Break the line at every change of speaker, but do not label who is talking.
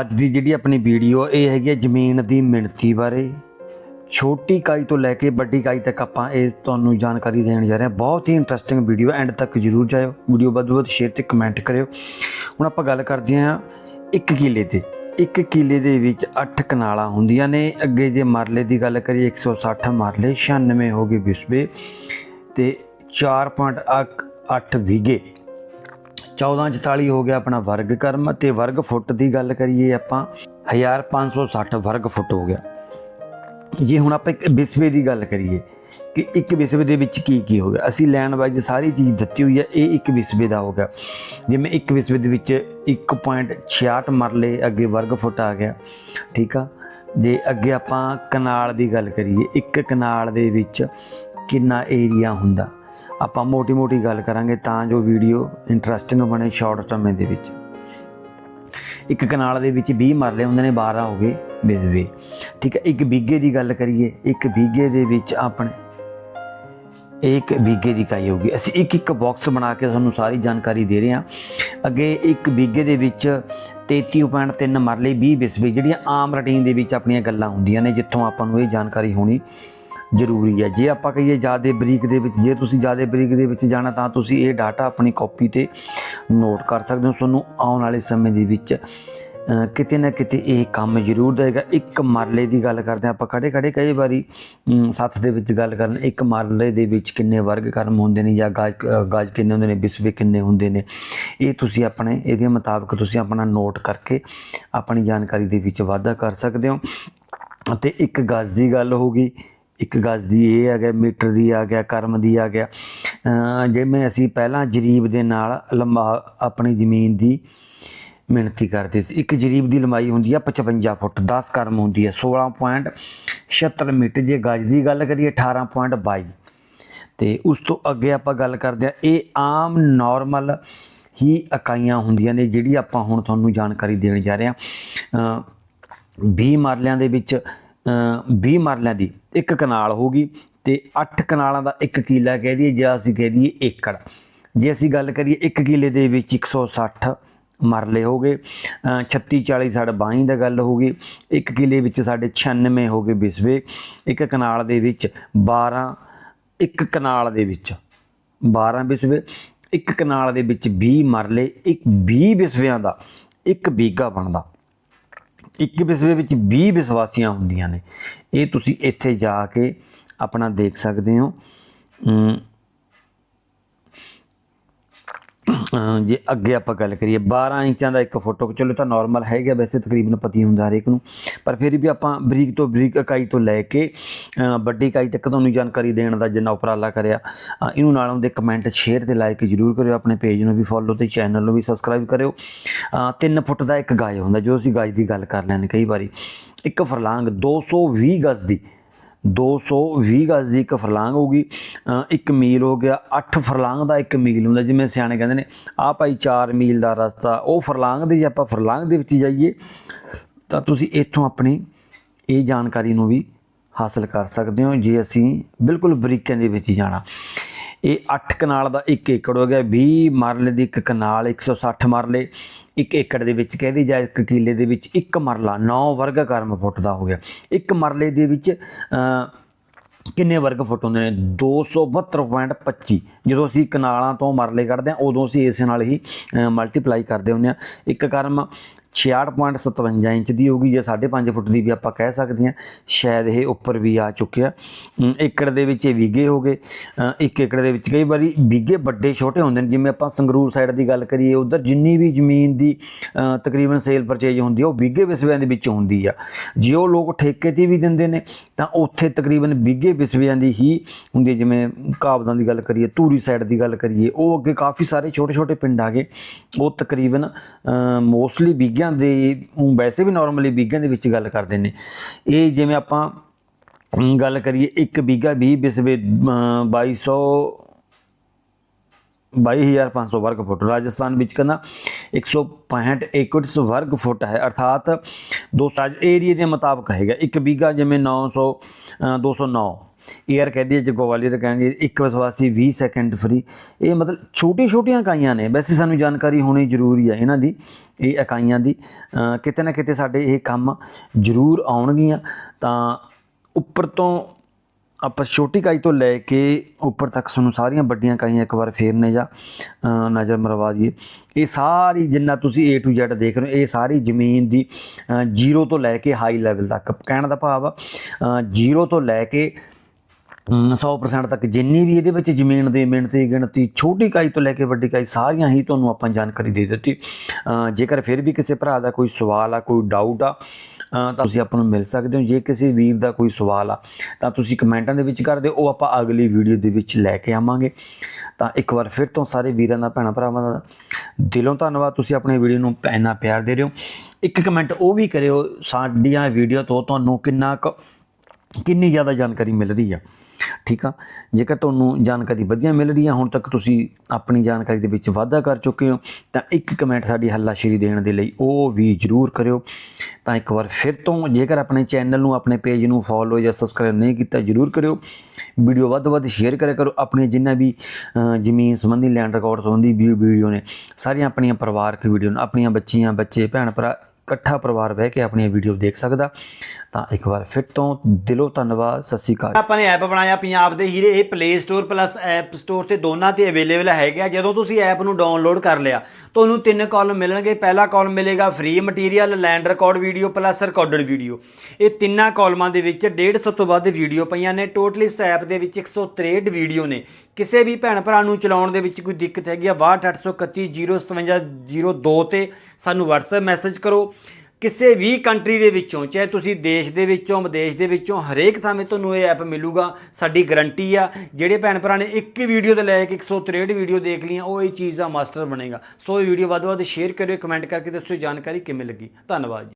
ਅੱਜ ਦੀ ਜਿਹੜੀ ਆਪਣੀ ਵੀਡੀਓ, ਇਹ ਹੈਗੀ ਹੈ ਜ਼ਮੀਨ ਦੀ ਮਿਣਤੀ ਬਾਰੇ। ਛੋਟੀ ਇਕਾਈ ਤੋਂ ਲੈ ਕੇ ਵੱਡੀ ਕਾਈ ਤੱਕ ਆਪਾਂ ਇਹ ਤੁਹਾਨੂੰ ਜਾਣਕਾਰੀ ਦੇਣ ਜਾ ਰਹੇ ਹਾਂ। ਬਹੁਤ ਹੀ ਇੰਟਰਸਟਿੰਗ ਵੀਡੀਓ ਐਂਡ ਤੱਕ ਜਰੂਰ ਜਾਇਓ। ਵੀਡੀਓ ਵੱਧ ਵੱਧ ਸ਼ੇਅਰ ਤੇ ਕਮੈਂਟ ਕਰਿਓ। ਹੁਣ ਆਪਾਂ ਗੱਲ ਕਰਦੇ ਹਾਂ ਇੱਕ ਕਿਲੇ ਤੇ। ਇੱਕ ਕਿੱਲੇ ਦੇ ਵਿੱਚ 8 ਕਨਾਲਾਂ ਹੁੰਦੀਆਂ ਨੇ। ਅੱਗੇ ਜੇ ਮਰਲੇ ਦੀ ਗੱਲ ਕਰੀਏ 160 ਮਰਲੇ 96 ਹੋ ਗਏ ਵਿਸਵੇ ਤੇ 4.8 ਵਿਗੇ 1444 ਹੋ ਗਿਆ ਆਪਣਾ ਵਰਗ ਕਰਮ ਤੇ ਵਰਗ ਫੁੱਟ ਦੀ ਗੱਲ ਕਰੀਏ ਆਪਾਂ 1560 ਵਰਗ ਫੁੱਟ ਹੋ ਗਿਆ। ਜੇ ਹੁਣ ਆਪਾਂ ਇੱਕ ਵਿਸਵੇ ਦੀ ਗੱਲ ਕਰੀਏ ਕਿ ਇੱਕ ਵਿਸਵੇ ਦੇ ਵਿੱਚ ਕੀ ਕੀ ਹੋ ਗਿਆ, ਅਸੀਂ ਲੈਣ ਵਾਈਜ਼ ਸਾਰੀ ਚੀਜ਼ ਦਿੱਤੀ ਹੋਈ ਹੈ, ਇਹ ਇੱਕ ਵਿਸਵੇ ਦਾ ਹੋ ਗਿਆ। ਜਿਵੇਂ ਇੱਕ ਵਿਸਵੇ ਦੇ ਵਿੱਚ 1.66 ਮਰਲੇ ਅੱਗੇ ਵਰਗ ਫੁੱਟ ਆ ਗਿਆ, ਠੀਕ ਆ? ਜੇ ਅੱਗੇ ਆਪਾਂ ਕਨਾਲ ਦੀ ਗੱਲ ਕਰੀਏ, ਇੱਕ ਕਨਾਲ ਦੇ ਵਿੱਚ ਕਿੰਨਾ ਏਰੀਆ ਹੁੰਦਾ? ਆਪਾਂ ਮੋਟੀ ਮੋਟੀ ਗੱਲ ਕਰਾਂਗੇ ਤਾਂ ਜੋ ਵੀਡੀਓ ਇੰਟਰਸਟਿੰਗ ਬਣੇ ਸ਼ਾਰਟ ਸਮੇਂ ਦੇ ਵਿੱਚ। ਇੱਕ ਕਨਾਲ ਦੇ ਵਿੱਚ 20 ਮਰਲੇ ਹੁੰਦੇ ਨੇ 12 ਹੋ ਗਏ ਬਿਜਵੇ ਠੀਕ ਹੈ, ਇੱਕ ਬੀਗੇ ਦੀ ਗੱਲ ਕਰੀਏ, ਇੱਕ ਬੀਗੇ ਦੇ ਵਿੱਚ ਆਪਣੇ ਇੱਕ ਬੀਗੇ ਦੀ ਇਕਾਈ ਹੋਗੀ ਅਸੀਂ ਇੱਕ ਇੱਕ ਬਾਕਸ ਬਣਾ ਕੇ ਤੁਹਾਨੂੰ ਸਾਰੀ ਜਾਣਕਾਰੀ ਦੇ ਰਹੇ ਹਾਂ। ਅੱਗੇ ਇੱਕ ਬੀਗੇ ਦੇ ਵਿੱਚ 33.3 ਮਰਲੇ 20 ਬਿਸਵੇ ਜਿਹੜੀਆਂ ਆਮ ਰੂਟੀਨ ਦੇ ਵਿੱਚ ਆਪਣੀਆਂ ਗੱਲਾਂ ਹੁੰਦੀਆਂ ਨੇ, ਜਿੱਥੋਂ ਆਪਾਂ ਨੂੰ ਇਹ ਜਾਣਕਾਰੀ ਹੋਣੀ। ਜ਼ਰੂਰੀ ਹੈ। ਜੇ ਆਪਾਂ ਕਹੀਏ ਜ਼ਿਆਦਾ ਬਰੀਕ ਦੇ ਵਿੱਚ ਜੇ ਤੁਸੀਂ ਜ਼ਿਆਦਾ ਬਰੀਕ ਦੇ ਵਿੱਚ ਜਾਣਾ ਤਾਂ ਤੁਸੀਂ ਇਹ ਡਾਟਾ ਆਪਣੀ ਕਾਪੀ ਤੇ ਨੋਟ ਕਰ ਸਕਦੇ ਹੋ। ਤੁਹਾਨੂੰ ਆਉਣ ਵਾਲੇ ਸਮੇਂ ਦੇ ਵਿੱਚ ਕਿਤੇ ਨਾ ਕਿਤੇ ਇਹ ਕੰਮ ਜ਼ਰੂਰ ਦੇਗਾ ਇੱਕ ਮਰਲੇ ਦੀ ਗੱਲ ਕਰਦੇ ਹਾਂ ਆਪਾਂ ਖੜੇ ਖੜੇ ਕਈ ਵਾਰੀ ਅਮ, ਸੱਥ ਦੇ ਵਿੱਚ ਗੱਲ ਕਰਨ। ਇੱਕ ਮਰਲੇ ਦੇ ਵਿੱਚ ਕਿੰਨੇ ਵਰਗ ਕਰਮ ਹੁੰਦੇ ਨੇ ਜਾਂ ਗਾਜ ਅ, ਗਾਜ ਕਿੰਨੇ ਹੁੰਦੇ ਨੇ ਬਿਸਵੇ ਕਿੰਨੇ ਹੁੰਦੇ ਨੇ ਇਹ ਤੁਸੀਂ ਆਪਣੇ ਇਹਦੇ ਮੁਤਾਬਕ ਤੁਸੀਂ ਆਪਣਾ ਨੋਟ ਕਰਕੇ ਆਪਣੀ ਜਾਣਕਾਰੀ ਦੇ ਵਿੱਚ ਵਾਧਾ ਕਰ ਸਕਦੇ ਹੋ। ਅਤੇ ਇੱਕ ਗਜ ਦੀ ਗੱਲ ਹੋਗੀ ਇੱਕ ਗਜ ਦੀ ਇਹ ਆ ਗਿਆ, ਮੀਟਰ ਦੀ ਆ ਗਿਆ, ਕਰਮ ਦੀ ਆ ਗਿਆ। ਜਿਵੇਂ ਅਸੀਂ ਪਹਿਲਾਂ ਜਰੀਬ ਦੇ ਨਾਲ ਲੰਬਾ ਆਪਣੀ ਜ਼ਮੀਨ ਦੀ ਮਿਹਨਤੀ ਕਰਦੇ ਸੀ। ਇੱਕ ਜਰੀਬ ਦੀ ਲੰਬਾਈ ਹੁੰਦੀ ਆ 55 ਫੁੱਟ 10 ਕਰਮ ਹੁੰਦੀ ਹੈ 16.76 ਮੀਟਰ। ਜੇ ਗਜ ਦੀ ਗੱਲ ਕਰੀਏ 18.22 ਤੇ ਉਸ ਤੋਂ ਅੱਗੇ ਆਪਾਂ ਗੱਲ ਕਰਦੇ ਆ, ਇਹ ਆਮ ਨਾਰਮਲ ਹੀ ਇਕਾਈਆਂ ਹੁੰਦੀਆਂ ਨੇ, ਜਿਹੜੀ ਆਪਾਂ ਹੁਣ ਤੁਹਾਨੂੰ ਜਾਣਕਾਰੀ ਦੇਣ ਜਾ ਰਹੇ ਹਾਂ ਅਹ 20 ਮਰਲਿਆਂ ਦੇ ਵਿੱਚ 20 ਮਰਲਿਆਂ ਦੀ ਇੱਕ ਕਨਾਲ ਹੋਗੀ ਤੇ 8 ਕਨਾਲਾਂ ਦਾ ਇੱਕ ਕਿੱਲਾ ਕਹਿ ਦਈਏ ਜਾਂ ਅਸੀਂ ਕਹਿ ਦਈਏ ਏਕੜ। ਜੇ ਅਸੀਂ ਗੱਲ ਕਰੀਏ ਇੱਕ ਕਿੱਲੇ ਦੇ ਵਿੱਚ 160 ਮਰਲੇ ਹੋ ਗਏ ਅ, 36 40 ਸਾਡੇ ਬਾਈ ਦਾ ਗੱਲ ਹੋ ਗਈ ਇੱਕ ਕਿੱਲੇ ਵਿੱਚ ਸਾਡੇ 96 ਹੋ ਗਏ ਬਿਸਵੇ ਇੱਕ ਕਨਾਲ ਦੇ ਵਿੱਚ 12 ਇੱਕ ਕਨਾਲ ਦੇ ਵਿੱਚ 12 ਬਿਸਵੇ ਇੱਕ ਕਨਾਲ ਦੇ ਵਿੱਚ 20 ਮਰਲੇ ਇੱਕ 20 ਬਿਸਵਿਆਂ ਦਾ ਇੱਕ ਬੀਗਾ ਬਣਦਾ। ਇੱਕ ਵਿਸਵੇ ਵਿੱਚ 20 ਵਿਸਵਾਸੀਆਂ ਹੁੰਦੀਆਂ ਨੇ। ਇਹ ਤੁਸੀਂ ਇੱਥੇ ਜਾ ਕੇ ਆਪਣਾ ਦੇਖ ਸਕਦੇ ਹੋ। ਜੇ ਅੱਗੇ ਆਪਾਂ ਗੱਲ ਕਰੀਏ 12 ਇੰਚਾਂ ਦਾ ਇੱਕ ਫੋਟੋ, ਚਲੋ ਤਾਂ ਨਾਰਮਲ ਹੈਗਾ ਵੈਸੇ, ਤਕਰੀਬਨ ਪਤੀ ਹੁੰਦਾ ਹਰੇਕ ਨੂੰ, ਪਰ ਫਿਰ ਵੀ ਆਪਾਂ ਬਰੀਕ ਤੋਂ ਬਰੀਕ ਇਕਾਈ ਤੋਂ ਲੈ ਕੇ ਵੱਡੀ ਇਕਾਈ ਤੱਕ ਤੁਹਾਨੂੰ ਜਾਣਕਾਰੀ ਦੇਣ ਦਾ ਜਿੰਨਾ ਉਪਰਾਲਾ ਕਰਿਆ ਇਹਨੂੰ ਨਾਲੋਂ ਦੇ ਕਮੈਂਟ ਸ਼ੇਅਰ ਤੇ ਲਾਈਕ ਜ਼ਰੂਰ ਕਰਿਓ, ਆਪਣੇ ਪੇਜ ਨੂੰ ਵੀ ਫੋਲੋ ਤੇ ਚੈਨਲ ਨੂੰ ਵੀ ਸਬਸਕ੍ਰਾਈਬ ਕਰਿਓ। 3 ਫੁੱਟ ਦਾ ਇੱਕ ਗਾਜ ਹੁੰਦਾ, ਜੋ ਅਸੀਂ ਗਾਜ ਦੀ ਗੱਲ ਕਰ ਲੈਣੇ ਕਈ ਵਾਰੀ। ਇੱਕ ਫਰਲਾਂਗ 220 ਗਜ਼ ਦੀ 220 ਗਜ਼ ਦੀ ਇੱਕ ਫਰਲਾਂਗ ਹੋਗੀ ਅ, ਇੱਕ ਮੀਲ ਹੋ ਗਿਆ। 8 ਫਰਲਾਂਗ ਦਾ ਇੱਕ ਮੀਲ ਹੁੰਦਾ ਜਿਵੇਂ ਸਿਆਣੇ ਕਹਿੰਦੇ ਨੇ ਆ ਭਾਈ 4 ਮੀਲ ਦਾ ਰਸਤਾ ਉਹ ਫਰਲਾਂਗ ਦੇ ਜੇ ਆਪਾਂ ਫਰਲਾਂਗ ਦੇ ਵਿੱਚ ਜਾਈਏ ਤਾਂ ਤੁਸੀਂ ਇੱਥੋਂ ਆਪਣੀ ਇਹ ਜਾਣਕਾਰੀ ਨੂੰ ਵੀ ਹਾਸਲ ਕਰ ਸਕਦੇ ਹੋ ਜੇ ਅਸੀਂ ਬਿਲਕੁਲ ਬਰੀਕਾਂ ਦੇ ਵਿੱਚ ਜਾਣਾ। ਇਹ 8 ਕਨਾਲ ਦਾ 1 ਏਕੜ ਹੋ ਗਿਆ 20 ਮਰਲੇ ਦੀ ਇੱਕ ਕਨਾਲ 160 ਮਰਲੇ, ਇੱਕ ਏਕੜ ਦੇ ਵਿੱਚ ਕਹਦੀ ਜਾਂ ਇੱਕ ਕਿੱਲੇ ਦੇ ਵਿੱਚ ਇੱਕ ਮਰਲਾ 9 ਵਰਗ ਕਰਮ ਫੁੱਟ ਦਾ ਹੋ ਗਿਆ। ਇੱਕ ਮਰਲੇ ਦੇ ਵਿੱਚ ਕਿੰਨੇ ਵਰਗ ਫੁੱਟ ਹੁੰਦੇ ਨੇ? 272.25 ਜਦੋਂ ਅਸੀਂ ਕਨਾਲਾਂ ਤੋਂ ਮਰਲੇ ਕੱਢਦੇ ਹਾਂ, ਉਦੋਂ ਅਸੀਂ ਇਸੇ ਨਾਲ ਹੀ ਮਲਟੀਪਲਾਈ ਕਰਦੇ ਹੁੰਦੇ ਹਾਂ। ਇੱਕ ਕਰਮ 66.57 ਇੰਚ ਦੀ ਹੋਗੀ ਜਾਂ 5.5 ਫੁੱਟ ਦੀ ਵੀ ਆਪਾਂ ਕਹਿ ਸਕਦੇ ਹਾਂ। ਸ਼ਾਇਦ ਇਹ ਉੱਪਰ ਵੀ ਆ ਚੁੱਕਿਆ। ਏਕੜ ਦੇ ਵਿੱਚ ਇਹ ਵਿਗੇ ਹੋ ਗਏ। ਇੱਕ ਏਕੜ ਦੇ ਵਿੱਚ ਕਈ ਵਾਰੀ ਵਿਗੇ ਵੱਡੇ ਛੋਟੇ ਹੁੰਦੇ ਨੇ। ਜਿਵੇਂ ਆਪਾਂ ਸੰਗਰੂਰ ਸਾਈਡ ਦੀ ਗੱਲ ਕਰੀਏ, ਉਧਰ ਜਿੰਨੀ ਵੀ ਜ਼ਮੀਨ ਦੀ ਤਕਰੀਬਨ ਸੇਲ ਪਰਚੇਜ ਹੁੰਦੀ ਆ, ਉਹ ਵਿਗੇ ਵਿਸਵਿਆਂ ਦੇ ਵਿੱਚ ਹੁੰਦੀ ਆ। ਜੇ ਉਹ ਲੋਕ ਠੇਕੇ ਤੇ ਵੀ ਦਿੰਦੇ ਨੇ, ਤਾਂ ਉੱਥੇ ਤਕਰੀਬਨ ਵਿਗੇ ਵਿਸਵਿਆਂ ਦੀ ਹੀ ਹੁੰਦੀ ਹੈ ਜਿਵੇਂ ਕਾਬਦਾਂ ਦੀ ਗੱਲ ਕਰੀਏ, ਧੂਰੀ ਸਾਈਡ ਦੀ ਗੱਲ ਕਰੀਏ, ਉਹ ਅੱਗੇ ਕਾਫੀ ਸਾਰੇ ਛੋਟੇ ਛੋਟੇ ਪਿੰਡ ਆ ਗਏ। ਉਹ ਤਕਰੀਬਨ ਮੋਸਟਲੀ ਵਿਗਿਆਂ ਦੇ ਊਂ ਵੈਸੇ ਵੀ ਨਾਰਮਲੀ ਵਿਗਿਆਂ ਦੇ ਵਿੱਚ ਗੱਲ ਕਰਦੇ ਨੇ ਇਹ ਜਿਵੇਂ ਆਪਾਂ ਅਮ, ਗੱਲ ਕਰੀਏ ਇੱਕ ਬੀਗਾ 20 ਬਿਸਵੇ ਅਮ, 2200 22500 वर्ग फुट राजस्थान ਵਿੱਚ ਕਹਿੰਦਾ 165 ਏਕੜ वर्ग फुट ਹੈ ਅਰਥਾਤ ਦੋ ਸਾਜ ਏਰੀਆ ਦੇ ਮੁਤਾਬਕ ਹੈਗਾ ਇੱਕ ਬੀਗਾ ਜਿਵੇਂ 900 ਅ, 209 ਏਅਰ ਕਹਦੀ ਹੈ, ਜੇ ਗਵਾਲੀਅਰ ਕਹਿੰਦੇ ਇੱਕ ਵਿਸ਼ਵਾਸੀ 20 ਸੈਕਿੰਡ ਫ੍ਰੀ ਇਹ ਮਤਲਬ ਛੋਟੀ ਛੋਟੀਆਂ ਇਕਾਈਆਂ ਨੇ। ਵੈਸੇ ਸਾਨੂੰ ਜਾਣਕਾਰੀ ਹੋਣੀ ਜ਼ਰੂਰੀ ਹੈ ਇਹਨਾਂ ਦੀ, ਇਹ ਇਕਾਈਆਂ ਦੀ। ਕਿਤੇ ਨਾ ਕਿਤੇ ਸਾਡੇ ਇਹ ਕੰਮ ਜ਼ਰੂਰ ਆਉਣਗੀਆਂ। ਤਾਂ ਉੱਪਰ ਤੋਂ ਆਪਾਂ ਛੋਟੀ ਇਕਾਈ ਤੋਂ ਲੈ ਕੇ ਉੱਪਰ ਤੱਕ ਸਾਨੂੰ ਸਾਰੀਆਂ ਵੱਡੀਆਂ ਇਕਾਈਆਂ ਇੱਕ ਵਾਰ ਫੇਰ ਨੇ ਨਜ਼ਰ ਮਰਵਾ ਦਈਏ। ਇਹ ਸਾਰੀ ਜਿੰਨਾ ਤੁਸੀਂ A to Z ਦੇਖ ਰਹੇ ਹੋ, ਇਹ ਸਾਰੀ ਜ਼ਮੀਨ ਦੀ ਜ਼ੀਰੋ ਤੋਂ ਲੈ ਕੇ ਹਾਈ ਲੈਵਲ ਤੱਕ। ਕਹਿਣ ਦਾ ਭਾਵ ਆ ਜ਼ੀਰੋ ਤੋਂ ਲੈ ਕੇ 100% ਤੱਕ ਜਿੰਨੀ ਵੀ ਇਹਦੇ ਵਿੱਚ ਜ਼ਮੀਨ ਦੇ ਮਿਹਨਤੀ, ਗਿਣਤੀ, ਛੋਟੀ ਇਕਾਈ ਤੋਂ ਲੈ ਕੇ ਵੱਡੀ ਇਕਾਈ ਸਾਰੀਆਂ ਹੀ ਤੁਹਾਨੂੰ ਆਪਾਂ ਜਾਣਕਾਰੀ ਦੇ ਦਿੱਤੀ। ਜੇਕਰ ਫਿਰ ਵੀ ਕਿਸੇ ਭਰਾ ਦਾ ਕੋਈ ਸਵਾਲ ਆ, ਕੋਈ ਡਾਊਟ ਆ ਤਾਂ ਤੁਸੀਂ ਆਪਾਂ ਨੂੰ ਮਿਲ ਸਕਦੇ ਹੋ। ਜੇ ਕਿਸੇ ਵੀਰ ਦਾ ਕੋਈ ਸਵਾਲ ਆ, ਤਾਂ ਤੁਸੀਂ ਕਮੈਂਟਾਂ ਦੇ ਵਿੱਚ ਕਰ ਦਿਓ। ਉਹ ਆਪਾਂ ਅਗਲੀ ਵੀਡੀਓ ਦੇ ਵਿੱਚ ਲੈ ਕੇ ਆਵਾਂਗੇ। ਤਾਂ ਇੱਕ ਵਾਰ ਫਿਰ ਤੋਂ ਸਾਰੇ ਵੀਰਾਂ ਦਾ, ਭੈਣਾਂ ਭਰਾਵਾਂ ਦਾ ਦਿਲੋਂ ਧੰਨਵਾਦ। ਤੁਸੀਂ ਆਪਣੇ ਵੀਡੀਓ ਨੂੰ ਇੰਨਾ ਪਿਆਰ ਦੇ ਰਹੇ ਹੋ। ਇੱਕ ਕਮੈਂਟ ਉਹ ਵੀ ਕਰਿਓ, ਸਾਡੀਆਂ ਵੀਡੀਓ ਤੋਂ ਤੁਹਾਨੂੰ ਕਿੰਨਾ ਕੁ, ਕਿੰਨੀ ਜ਼ਿਆਦਾ ਜਾਣਕਾਰੀ ਮਿਲ ਰਹੀ ਆ। ਠੀਕ ਆ? ਜੇਕਰ ਤੁਹਾਨੂੰ ਜਾਣਕਾਰੀ ਵਧੀਆ ਮਿਲ ਰਹੀ ਹੈ ਹੁਣ ਤੱਕ ਤੁਸੀਂ ਆਪਣੀ ਜਾਣਕਾਰੀ ਦੇ ਵਿੱਚ ਵਾਧਾ ਕਰ ਚੁੱਕੇ ਹੋ, ਤਾਂ ਇੱਕ ਕਮੈਂਟ ਸਾਡੀ ਹੱਲਾਸ਼ੇਰੀ ਦੇਣ ਦੇ ਲਈ ਉਹ ਵੀ ਜਰੂਰ ਕਰਿਓ। ਤਾਂ ਇੱਕ ਵਾਰ ਫਿਰ ਤੋਂ ਜੇਕਰ ਆਪਣੇ ਚੈਨਲ ਨੂੰ, ਆਪਣੇ ਪੇਜ ਨੂੰ ਫੋਲੋ ਜਾਂ ਸਬਸਕ੍ਰਾਈਬ ਨਹੀਂ ਕੀਤਾ, ਜਰੂਰ ਕਰਿਓ। ਵੀਡੀਓ ਵੱਧ ਤੋਂ ਵੱਧ ਸ਼ੇਅਰ ਕਰਿਆ ਕਰੋ। ਆਪਣੇ ਜਿੰਨਾ ਵੀ ਜ਼ਮੀਨ ਸੰਬੰਧੀ ਲੈਂਡ ਰਿਕਾਰਡ ਸੰਬੰਧੀ ਵੀ ਵੀਡੀਓ ਨੇ, ਸਾਰੀਆਂ ਆਪਣੀਆਂ ਪਰਿਵਾਰਕ ਵੀਡੀਓ ਨੇ, ਆਪਣੀਆਂ ਬੱਚੀਆਂ, ਬੱਚੇ ਭੈਣ ਭਰਾ ਇਕੱਠਾ ਪਰਿਵਾਰ ਬਹਿ ਕੇ ਆਪਣੀਆਂ ਵੀਡੀਓ ਦੇਖ ਸਕਦਾ। ਤਾਂ ਇੱਕ ਵਾਰ ਫਿਰ ਤੋਂ ਦਿਲੋਂ ਧੰਨਵਾਦ, ਸਤਿ ਸ਼੍ਰੀ ਅਕਾਲ।
ਆਪਾਂ ਨੇ ਐਪ ਬਣਾਇਆ ਪੰਜਾਬ ਦੇ ਹੀਰੇ, ਇਹ play store plus app store ਤੇ ਦੋਨਾਂ ਤੇ ਅਵੇਲੇਬਲ ਹੈਗਾ ਜਦੋਂ ਤੁਸੀਂ ਐਪ ਨੂੰ ਡਾਊਨਲੋਡ ਕਰ ਲਿਆ, ਤੁਹਾਨੂੰ ਤਿੰਨ ਕਾਲਮ ਮਿਲਣਗੇ। ਪਹਿਲਾ ਕਾਲਮ ਮਿਲੇਗਾ free material land record video plus recorded video ਇਹ ਤਿੰਨਾਂ ਕਾਲਮਾਂ ਦੇ ਵਿੱਚ 150 ਤੋਂ ਵੱਧ ਵੀਡੀਓ ਪਈਆਂ ਨੇ। ਟੋਟਲ ਇਸ ਐਪ ਦੇ ਵਿੱਚ 163 ਵੀਡੀਓ ਨੇ। ਕਿਸੇ ਵੀ ਭੈਣ ਭਰਾ ਨੂੰ ਚਲਾਉਣ ਦੇ ਵਿੱਚ ਕੋਈ ਦਿੱਕਤ ਹੈਗੀ ਆ 62831057002 ਤੇ ਸਾਨੂੰ WhatsApp ਮੈਸੇਜ ਕਰੋ। ਕਿਸੇ ਵੀ ਕੰਟਰੀ ਦੇ ਵਿੱਚੋਂ, ਚਾਹੇ ਤੁਸੀਂ ਦੇਸ਼ ਦੇ ਵਿੱਚੋਂ, ਵਿਦੇਸ਼ ਦੇ ਵਿੱਚੋਂ, ਹਰੇਕ ਥਾਵੇਂ ਤੁਹਾਨੂੰ ਇਹ ਐਪ ਮਿਲੂਗਾ, ਸਾਡੀ ਗਰੰਟੀ ਆ। ਜਿਹੜੇ ਭੈਣ ਭਰਾ ਨੇ ਇੱਕ ਹੀ ਵੀਡੀਓ ਤੋਂ ਲੈ ਕੇ 163 ਵੀਡੀਓ ਦੇਖ ਲਈਆਂ, ਉਹ ਇਹ ਚੀਜ਼ ਦਾ ਮਾਸਟਰ ਬਣੇਗਾ। ਸੋ ਇਹ ਵੀਡੀਓ ਵੱਧ ਵੱਧ ਸ਼ੇਅਰ ਕਰਿਓ ਕਮੈਂਟ ਕਰਕੇ ਦੱਸੋ ਜਾਣਕਾਰੀ ਕਿਵੇਂ ਲੱਗੀ। ਧੰਨਵਾਦ ਜੀ।